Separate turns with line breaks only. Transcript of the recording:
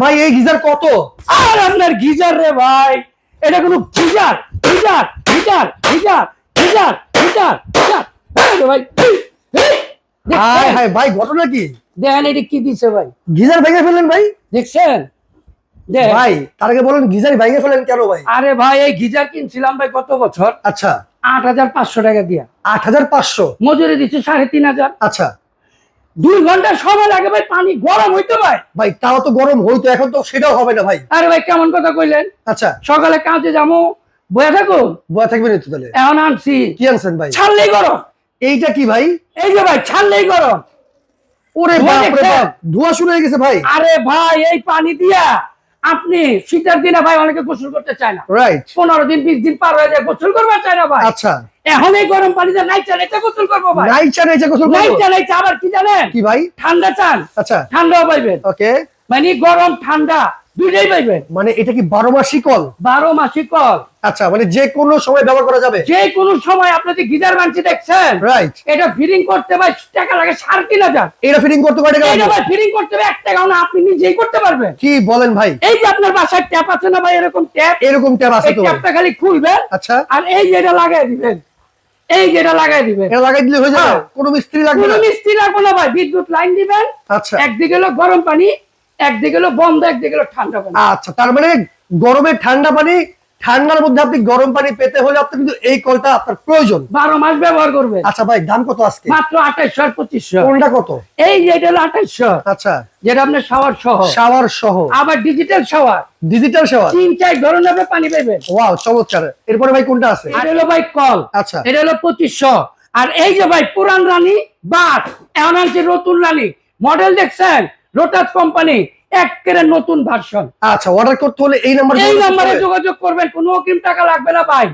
ভাই এই গিজার কত?
আর আপনার গিজার রে ভাই এটা কোনো geyser geyser geyser geyser geyser geyser geyser. ভাই
হাই হাই ভাই ঘটনা কি?
দেখেন এটা কি দিছে ভাই।
গিজার ভেঙে ফেললেন ভাই?
দেখছেন? দেখ
ভাই তার আগে বলেন গিজার ভেঙে ফেলেন কেন ভাই?
আরে ভাই এই গিজার কিনছিলাম ভাই কত বছর?
আচ্ছা।
আট হাজার পাঁচশো টাকা দিয়া।
আট হাজার পাঁচশো।
মজুরি দিচ্ছে সাড়ে তিন হাজার।
আচ্ছা।
দুই ঘণ্টা সময় লাগে ভাই পানি গরম হইতে ভাই।
ভাই তাও তো গরম হইতো এখন তো সেটাও হবে না ভাই।
আরে ভাই কেমন কথা কইলেন?
আচ্ছা।
সকালে কাজে যাব বয়া থাকো?
বয়া থাকবেন তো তাহলে?
এখন আনছি।
কি আনছেন ভাই?
ছাড়লেই গরম।
এইটা কি ভাই?
এই যে ভাই ছাড়লেই গরম।
ওরে বাপ রে বাপ ধোয়া শুরু হয়ে গেছে ভাই।
আরে ভাই এই পানি দিয়া। আপনি শীতের দিনে ভাই অনেকে গোসল করতে চায় না।
রাইট
পনেরো দিন বিশ দিন পার হয়ে যায় গোসল করবার চায় না ভাই?
আচ্ছা।
এখন এই গরম পানিতে নাই চান এটা গোসল করব ভাই।
নাই চা নাই চা গোসল
নাই
করব?
চান এই চা আবার কি জানেন?
কি ভাই?
ঠান্ডা চান।
আচ্ছা।
ঠান্ডাও পাইবেন।
ওকে
মানে গরম ঠান্ডা। দুইটাই পাইবেন
মানে এটা কি বারো মাসি কল?
বারো মাসি কল।
আচ্ছা মানে যে কোনো সময় ব্যবহার করা যাবে?
যে কোনো সময় আপনি যে গিজার মানছি দেখছেন
রাইট
এটা করতে ভাই টাকা লাগে সাড়ে তিন হাজার।
এটা ফিটিং করতে পারে
এটা ভাই করতে হবে এক টাকাও না আপনি নিজেই করতে পারবেন।
কি বলেন ভাই?
এই যে আপনার বাসায় ট্যাপ আছে না ভাই এরকম ট্যাপ
এরকম ট্যাব আছে তো
ট্যাপটা খালি খুলবেন
আচ্ছা।
আর এই যেটা লাগাই দিবেন এই যেটা লাগাই দিবেন।
এটা লাগাই দিলে হয়ে যাবে?
হ্যাঁ।
কোনো মিস্ত্রি লাগবে
কোনো মিস্ত্রি লাগবে না ভাই বিদ্যুৎ লাইন দিবেন।
আচ্ছা।
একদিকে হলো গরম পানি একদিকে হলো বন্ধ একদিকে হলো ঠান্ডা পানি।
আচ্ছা তার মানে গরমে ঠান্ডা পানি ঠান্ডার মধ্যে আপনি গরম পানি পেতে হলে আপনার কিন্তু এই কলটা আপনার প্রয়োজন।
বারো মাস ব্যবহার করবেন
আচ্ছা ভাই দাম কত আজকে?
মাত্র আঠাইশশো আর পঁচিশশো।
কোনটা কত?
এই যে এটা হলো আঠাইশশো।
আচ্ছা।
যেটা আপনার শাওয়ার সহ।
শাওয়ার সহ।
আবার ডিজিটাল শাওয়ার
ডিজিটাল শাওয়ার
তিন চার ধরনের আপনি পানি পাইবেন।
ওয়াও চমৎকার। এরপরে ভাই কোনটা আছে?
এটা হলো ভাই কল।
আচ্ছা।
এটা হলো পঁচিশশো। আর এই যে ভাই পুরান রানী বাট এখন আনছে নতুন রানী। মডেল দেখছেন? রোটাস কোম্পানি একেবারে নতুন ভার্সন
আচ্ছা অর্ডার করতে হলে এই নাম্বারে
এই নাম্বারে যোগাযোগ করবেন কোনো অগ্রিম টাকা লাগবে না ভাই।